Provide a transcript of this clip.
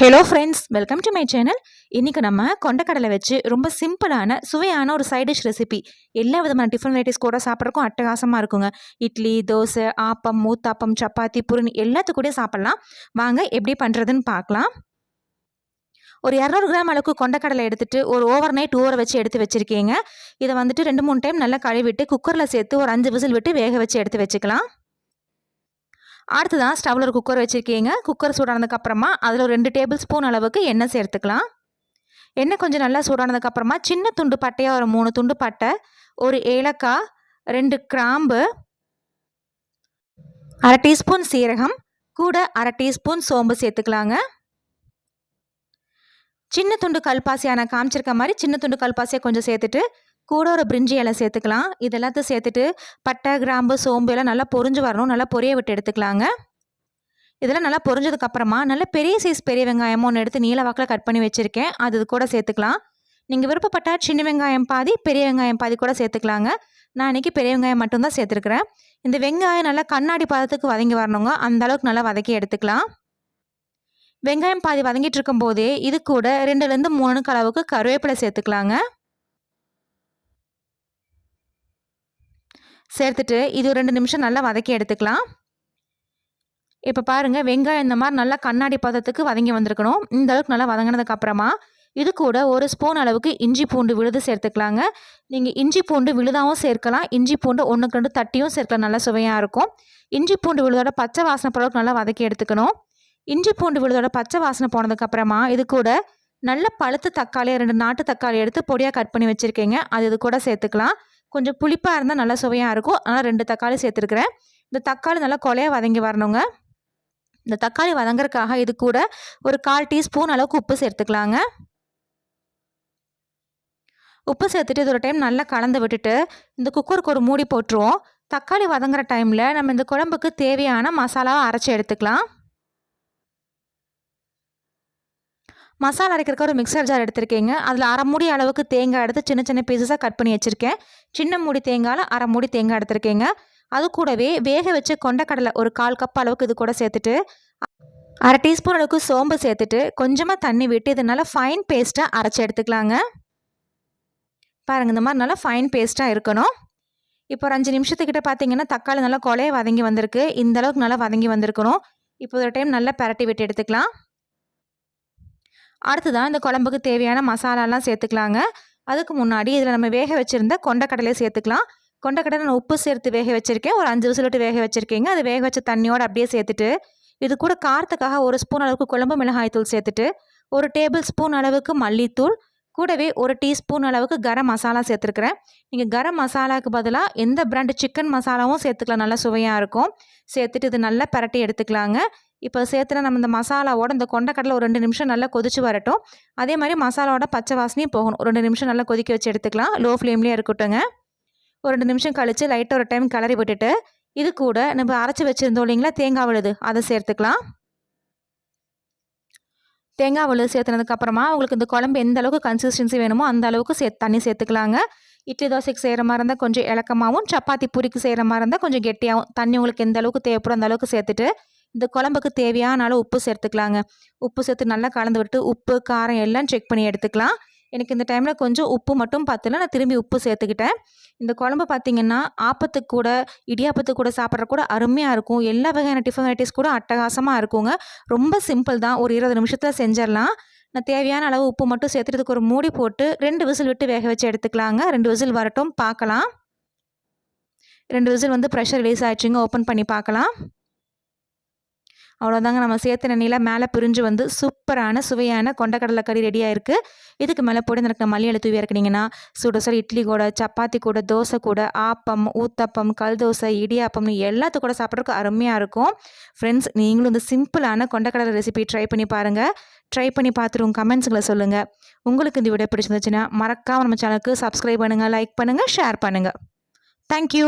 Hello friends welcome to my channel இன்றைக்கி நம்ம கொண்டக்கடலை வச்சு ரொம்ப சிம்பிளான சுவையான ஒரு சைட் டிஷ் ரெசிபி எல்லா விதமான டிஃபன் வெரைட்டிஸ் கூட சாப்பிட்றக்கும் அட்டகாசமாக இருக்குங்க. இட்லி தோசை ஆப்பம் மூத்தாப்பம் சப்பாத்தி புரின் எல்லாத்துக்கூடயும் சாப்பிட்லாம். வாங்க எப்படி பண்ணுறதுன்னு பார்க்கலாம். ஒரு இரநூறு கிராம் அளவுக்கு கொண்டக்கடலை எடுத்துட்டு ஒரு ஓவர் நைட் ஊற வச்சு எடுத்து வச்சுருக்கீங்க. இதை வந்துட்டு ரெண்டு மூணு டைம் நல்லா கழுவிட்டு குக்கரில் சேர்த்து ஒரு அஞ்சு விசில் விட்டு வேக வச்சு எடுத்து வச்சுக்கலாம். அடுத்ததான் ஸ்டவ்வில் ஒரு குக்கர் வச்சுருக்கீங்க. குக்கர் சூடானதுக்கப்புறமா அதில் ஒரு ரெண்டு டேபிள் ஸ்பூன் அளவுக்கு எண்ணெய் சேர்த்துக்கலாம். எண்ணெய் கொஞ்சம் நல்லா சூடானதுக்கப்புறமா சின்ன துண்டு பட்டையாக ஒரு மூணு துண்டு பட்டை ஒரு ஏலக்காய் ரெண்டு கிராம்பு அரை டீஸ்பூன் சீரகம் கூட அரை டீஸ்பூன் சோம்பு சேர்த்துக்கலாங்க. சின்ன துண்டு கல்பாசியான நான் காமிச்சிருக்க மாதிரி சின்ன துண்டு கல்பாசியை கொஞ்சம் சேர்த்துட்டு கூட ஒரு பிரிஞ்சி இலை சேர்த்துக்கலாம். இது எல்லாத்தையும் சேர்த்துட்டு பட்டை கிராம்பு சோம்பு எல்லாம் நல்லா பொரிஞ்சு வரணும். நல்லா பொரிய விட்டு எடுத்துக்கலாங்க. இதெல்லாம் நல்லா பொரிஞ்சதுக்கப்புறமா நல்ல பெரிய சைஸ் பெரிய வெங்காயம் ஒன்று எடுத்து நீல வாக்கில் கட் பண்ணி வச்சுருக்கேன். அது கூட சேர்த்துக்கலாம். நீங்கள் விருப்பப்பட்டால் சின்ன வெங்காயம் பாதி பெரிய வெங்காயம் பாதி கூட சேர்த்துக்கலாங்க. நான் இன்றைக்கி பெரிய வெங்காயம் மட்டும்தான் சேர்த்துருக்குறேன். இந்த வெங்காயம் நல்லா கண்ணாடி பதத்துக்கு வதங்கி வரணுங்க. அந்த அளவுக்கு நல்லா வதக்கி எடுத்துக்கலாம். வெங்காயம் பாதி வதங்கிட்டு இருக்கும்போதே இது கூட ரெண்டுலேருந்து மூணு அளவுக்கு கருவேப்பிலை சேர்த்துக்கலாங்க. சேர்த்துட்டு இது ஒரு ரெண்டு நிமிஷம் நல்லா வதக்கி எடுத்துக்கலாம். இப்போ பாருங்கள் வெங்காயம் இந்த மாதிரி நல்லா கண்ணாடி பதத்துக்கு வதங்கி வந்திருக்கணும். இந்த அளவுக்கு நல்லா வதங்கினதுக்கப்புறமா இது கூட ஒரு ஸ்பூன் அளவுக்கு இஞ்சி பூண்டு விழுது சேர்த்துக்கலாங்க. நீங்கள் இஞ்சி பூண்டு விழுதாவும் சேர்க்கலாம். இஞ்சி பூண்டு ஒன்றுக்கு ரெண்டு தட்டியும் சேர்க்கலாம். நல்லா சுவையாக இருக்கும். இஞ்சி பூண்டு விழுதோட பச்சை வாசனை பொருளுக்கு நல்லா வதக்கி எடுத்துக்கணும். இஞ்சி பூண்டு விழுதோட பச்சை வாசனை போனதுக்கப்புறமா இது கூட நல்ல பழுத்து தக்காளி ரெண்டு நாட்டு தக்காளி எடுத்து பொடியாக கட் பண்ணி வச்சுருக்கீங்க. அது இது கூட சேர்த்துக்கலாம். கொஞ்சம் புளிப்பாக இருந்தால் நல்லா சுவையாக இருக்கும். அதனால் ரெண்டு தக்காளி சேர்த்துருக்குறேன். இந்த தக்காளி நல்லா கொலையாக வதங்கி வரணுங்க. இந்த தக்காளி வதங்குறதுக்காக இது கூட ஒரு கால் டீஸ்பூன் அளவுக்கு உப்பு சேர்த்துக்கலாங்க. உப்பு சேர்த்துட்டு இது ஒரு டைம் நல்லா கலந்து விட்டுட்டு இந்த குக்கருக்கு ஒரு மூடி போட்டுருவோம். தக்காளி வதங்குற டைமில் நம்ம இந்த குழம்புக்கு தேவையான மசாலாவை அரைச்சி எடுத்துக்கலாம். மசாலா அரைக்கிறக்க ஒரு மிக்சர் ஜார் எடுத்திருக்கேங்க. அதில் அரை மூடி அளவுக்கு தேங்காய் எடுத்து சின்ன சின்ன பீசஸாக கட் பண்ணி வச்சுருக்கேன். சின்ன மூடி தேங்காயில் அரை மூடி தேங்காய் எடுத்திருக்கேங்க. அது கூடவே வேக வச்சு கொண்டக்கடலை ஒரு கால் கப் அளவுக்கு இது கூட சேர்த்துட்டு அரை டீஸ்பூன் அளவுக்கு சோம்பு சேர்த்துட்டு கொஞ்சமாக தண்ணி விட்டு இதனால் ஃபைன் பேஸ்ட்டாக அரைச்சி எடுத்துக்கலாங்க. பாருங்கள் இந்த மாதிரி நல்லா ஃபைன் பேஸ்ட்டாக இருக்கணும். இப்போ ஒரு அஞ்சு நிமிஷத்துக்கிட்ட பார்த்தீங்கன்னா தக்காளி நல்லா கொலையை வதங்கி வந்திருக்கு. இந்த அளவுக்கு நல்லா வதங்கி வந்திருக்கணும். இப்போ ஒரு டைம் நல்லா பரட்டி விட்டு எடுத்துக்கலாம். அடுத்து தான் இந்த குழம்புக்கு தேவையான மசாலாலாம் சேர்த்துக்கலாங்க. அதுக்கு முன்னாடி இதில் நம்ம வேக வச்சுருந்த கொண்டக்கடலையை சேர்த்துக்கலாம். கொண்டக்கடலை நான் உப்பு சேர்த்து வேக வச்சுருக்கேன். ஒரு அஞ்சு விசிலிட்டு வேக வச்சுருக்கீங்க. அது வேக வச்ச தண்ணியோடு அப்படியே சேர்த்துட்டு இது கூட காரத்துக்காக ஒரு ஸ்பூன் அளவுக்கு குழம்பு மிளகாய்த்தூள் சேர்த்துட்டு ஒரு டேபிள் ஸ்பூன் அளவுக்கு மல்லித்தூள் கூடவே ஒரு டீஸ்பூன் அளவுக்கு கரம் மசாலா சேர்த்துருக்குறேன். நீங்கள் கரம் மசாலாவுக்கு பதிலாக எந்த பிராண்டு சிக்கன் மசாலாவும் சேர்த்துக்கலாம். நல்லா சுவையாக இருக்கும். சேர்த்துட்டு இது நல்லா பரட்டி எடுத்துக்கலாங்க. இப்போ சேர்த்துனா நம்ம இந்த மசாலாவோட இந்த கொண்டக்கடலை ஒரு ரெண்டு நிமிஷம் நல்லா கொதிச்சு வரட்டும். அதே மாதிரி மசாலாவோட பச்சை வாசனையும் போகணும். ஒரு ரெண்டு நிமிஷம் நல்லா கொதிக்க வச்சு எடுத்துக்கலாம். லோ ஃப்ளேம்லேயே இருக்கட்டுங்க ஒரு ரெண்டு நிமிஷம் கழித்து லைட்டாக ஒரு டைம் கிளறி விட்டுட்டு இது கூட நம்ம அரைச்சி வச்சுருந்தோம் இல்லைங்களா தேங்காய் விழுது அதை சேர்த்துக்கலாம். தேங்காய் வலு சேர்த்துனதுக்கப்புறமா உங்களுக்கு இந்த குழம்பு எந்த அளவுக்கு கன்சிஸ்டன்சி வேணுமோ அந்த அளவுக்கு சே தண்ணி சேர்த்துக்கலாங்க. இட்லி தோசைக்கு செய்கிற மாதிரி இருந்தால் கொஞ்சம் இலக்கமாகவும் சப்பாத்தி பூரிக்கு செய்கிற மாதிரி இருந்தால் கொஞ்சம் கெட்டியாகவும் தண்ணி உங்களுக்கு எந்த அளவுக்கு தேவைப்படும் அந்த அளவுக்கு சேர்த்துட்டு இந்த குழம்புக்கு தேவையான அளவு உப்பு சேர்த்துக்கலாங்க. உப்பு சேர்த்து நல்லா கலந்து விட்டு உப்பு காரம் எல்லாம் செக் பண்ணி எடுத்துக்கலாம். எனக்கு இந்த டைமில் கொஞ்சம் உப்பு மட்டும் பார்த்துல நான் திரும்பி உப்பு சேர்த்துக்கிட்டேன். இந்த குழம்பு பார்த்திங்கன்னா ஆப்பத்துக்கு கூட இடியாப்பத்துக்கு கூட சாப்பிட்ற கூட அருமையாக இருக்கும். எல்லா வகையான டிஃபன் வெரைட்டிஸ் கூட அட்டகாசமாக இருக்குங்க. ரொம்ப சிம்பிள் தான். ஒரு இருபது நிமிஷத்தில் செஞ்சிடலாம். நான் தேவையான அளவு உப்பு மட்டும் சேர்த்துறதுக்கு ஒரு மூடி போட்டு ரெண்டு விசில் விட்டு வேக வச்சு எடுத்துக்கலாங்க. ரெண்டு விசில் வரட்டும் பார்க்கலாம். ரெண்டு விசில் வந்து ப்ரெஷர் ரிலீஸ் ஆயிடுச்சுங்க. ஓப்பன் பண்ணி பார்க்கலாம். அவ்வளோதாங்க நம்ம சேர்த்து எண்ணெயில் மேலே பிரிஞ்சு வந்து சூப்பரான சுவையான கொண்டக்கடலை கறி ரெடியாக இருக்குது இதுக்கு மேலே போட்டு எனக்கு மல்லியில் தூவி இறக்குனீங்கன்னா சுட சுட இட்லி கூட சப்பாத்தி கூட தோசை கூட ஆப்பம் ஊத்தப்பம் கல் தோசை இடியாப்பம்னு எல்லாத்து கூட சாப்பிட்றதுக்கு அருமையாக இருக்கும். ஃப்ரெண்ட்ஸ் நீங்களும் இந்த சிம்பிளான கொண்டக்கடலை ரெசிபி ட்ரை பண்ணி பாருங்கள் ட்ரை பண்ணி பார்த்துட்டு உங்கள் கமெண்ட்ஸுங்களை சொல்லுங்கள் உங்களுக்கு இந்த வீடியோ பிடிச்சிருந்துச்சுன்னா மறக்காமல் நம்ம சேனலுக்கு சப்ஸ்கிரைப் பண்ணுங்கள் லைக் பண்ணுங்கள் ஷேர் பண்ணுங்கள் தேங்க்யூ